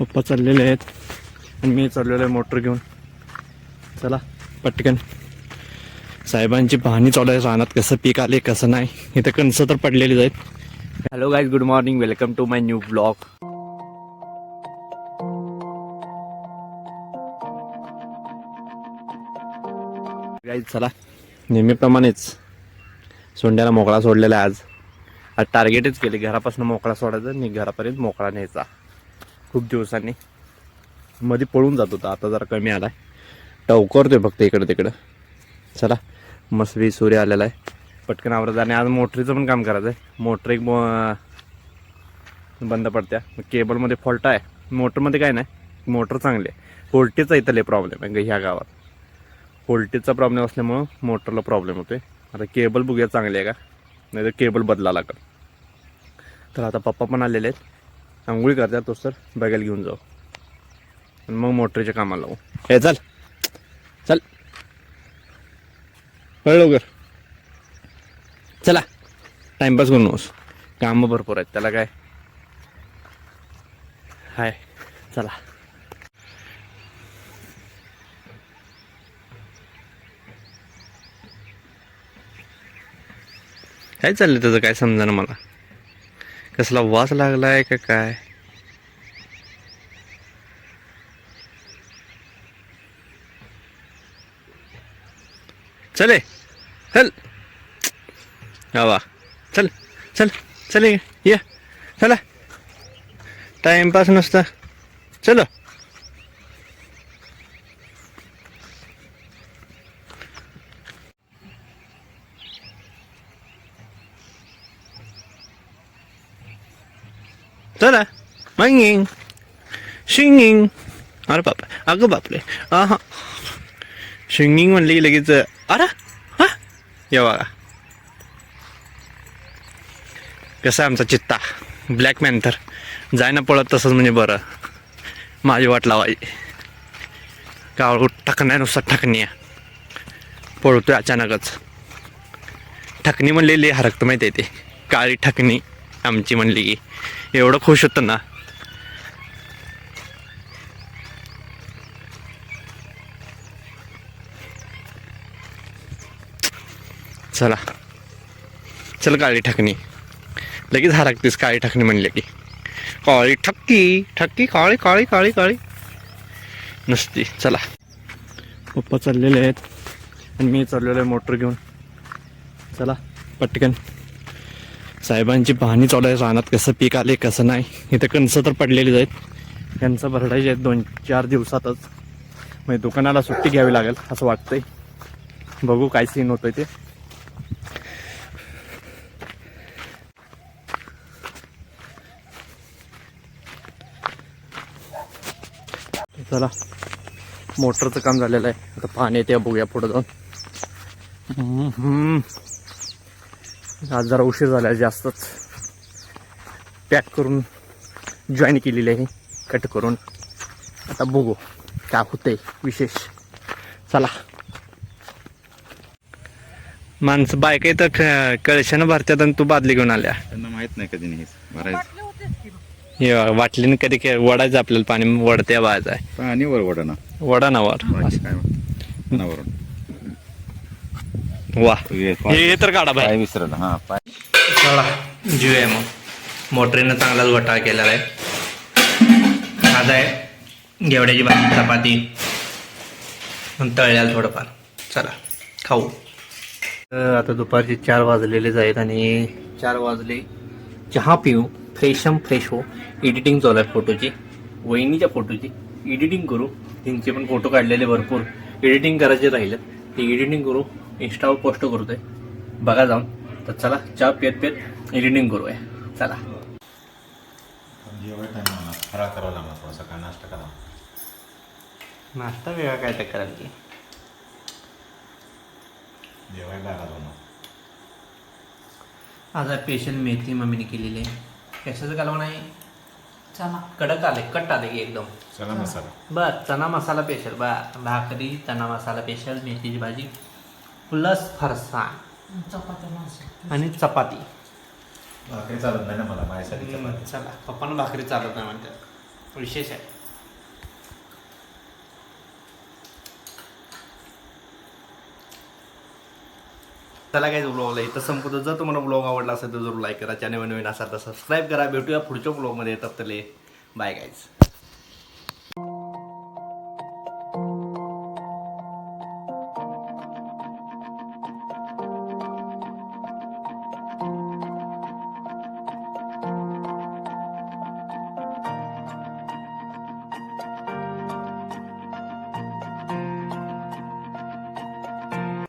पप्पा चाललेले आहेत. आणि मी चाललेलो आहे मोटर घेऊन. चला पटकन. साहेबांची पाहणी चालू आहे रानात कसं पीक आले कसं नाही. इथं कणसं तर पडलेलीच आहेत. Hello guys good morning welcome to my new blog guys चला. नेहमीप्रमाणेच सोंड्याला मोकळा सोडलेला आहे आज. आज टार्गेटच केले. घरापासून मोकळा सोडायचा आणि घरापर्यंत मोकळा न्यायचा. खूप दिवसांनी. मध्ये पळून जात होता आता जरा कमी आला आहे टवकरतोय फक्त इकडं तिकडं. चला मस्त वी सूर्य आलेला आहे. पटकन आवरत आणि आज मोटरीचं पण काम करायचं आहे मोटर एक बंद पडत्या. केबलमध्ये फॉल्ट आहे. मोटरमध्ये काय नाही मोटर चांगली आहे. होल्टेजचा इथं लय प्रॉब्लेम आहे ह्या गावात. व्होल्टेजचा प्रॉब्लेम असल्यामुळं मोटरला प्रॉब्लेम होतोय. आता केबल बघूया चांगली आहे का? नाही तर केबल बदला लागेल. तर आता पप्पा पण आलेले आहेत. आंघोळी करतात तोच तर बघायला घेऊन जाऊ. आणि मग मोटरीच्या कामाला लावू. हे चल. चल. कळ लवकर. चला. टाइमपास करू नकोस कामं भरपूर आहेत. त्याला काय? हाय. चला. काय चाललंय त्याचं काय समजा मला? कसला वास लागलाय का काय? चले चल. हवा चल चल चल ये. चला. टाइमपास नसता. चलो. चला. मंगिंग. शिंगिंग. अरे बाप अगं बापरे हा शिंगिंग म्हणले की लगेच अरे हा. या बघा. कसा आमचा चित्ता. ब्लॅक मॅन्थर जाय ना पळत तसंच म्हणजे बरं. माझी वाट लावायची. कावळ टकण्या नुसता ठकणी पळतोय अचानकच. ठकणी म्हणलेली लई माहिती आहे ते. काळी ठकणी. आमची म्हणली की एवढं खुश होतं ना. चला. चल काळी ठकणी. लगेच हरकतेस काळी ठकणी म्हणले की. काळी ठक्की ठक्की काळी काळी काळी काळी. नसती. चला. पप्पा चाललेले आहेत आणि मी चाललेलो आहे मोटर घेऊन. चला पटकन. साहेबांची पाहणी चालू आहे रानात कसं पीक आले कसं नाही. इथं कणसं तर पडलेलीच आहेत. त्यांचं भरडायचे आहेत दोन चार दिवसातच. म्हणजे दुकानाला सुट्टी घ्यावी लागेल असं वाटतंय. बघू काय सीन होतंय ते. चला मोटरचं काम झालेलं आहे. आता पाणी येते बघूया पुढं जाऊन. आज जरा उशीर झाला आहे जास्तच. पॅक करून जॉईन केलेली आहे कट करून. आता बघू काय होतंय विशेष. चला. माणसं बायका तर क- कळशानं भरतात आणि तू बादली घेऊन आल्या. त्यांना माहीत नाही कधी नाही भरायचं. हे वाटलीनं कधी काय वडायचं आपल्याला पाणी वडते वाजाय पाणी वर वडा ना. वडा ना वर. काय वरून. वा हे हे तर काढा बाय पाय विसरला हा पाय. चला जीव मग. मोटरीनं चांगलाच वटाळ केलेला आहे. आज आहे घेवड्याची भाजी चपाती. तळल्याला थोडंफार. चला खाऊ. तर आता दुपारचे चार वाजलेलेच आहेत आणि चार वाजले. चहा पिऊ फ्रेशम फ्रेश हो. एडिटिंग चालू आहे फोटोची. वहिनीच्या फोटोची. एडिटिंग करू. त्यांचे पण फोटो काढलेले भरपूर. एडिटिंग करायचे राहिले. ते एडिटिंग करू. इंस्टावर पोस्ट करतोय. बघा जाऊन. तर चला चहा पेत पेत एडिटिंग करूया. चला. फराळ करावा नाश्ता करा. नाश्ता वेगळा काय तर कराल की. लागा आज स्पेशल मेथी मम्मीने केलेली आहे. कशाचं कालवण आहे? चना कडक आले कट आले की एकदम. चला मसाला. बर चना मसाला स्पेशल बा भाकरी चना मसाला स्पेशल मेथीची भाजी. प्लस फरसाण आणि चपाती. भाकरी चालत नाही ना मला माझ्यासाठी चपाती. चला. पप्पानं भाकरी चालत नाही म्हणतात. विशेष आहे. चला काय ब्लॉगला इथं संपतो जर तुम्हाला ब्लॉग आवडला असेल तर जरूर लाईक करा. चॅनल नवीन असाल तर सबस्क्राईब करा. भेटूया पुढच्या ब्लॉगमध्ये येतात बाय गाईज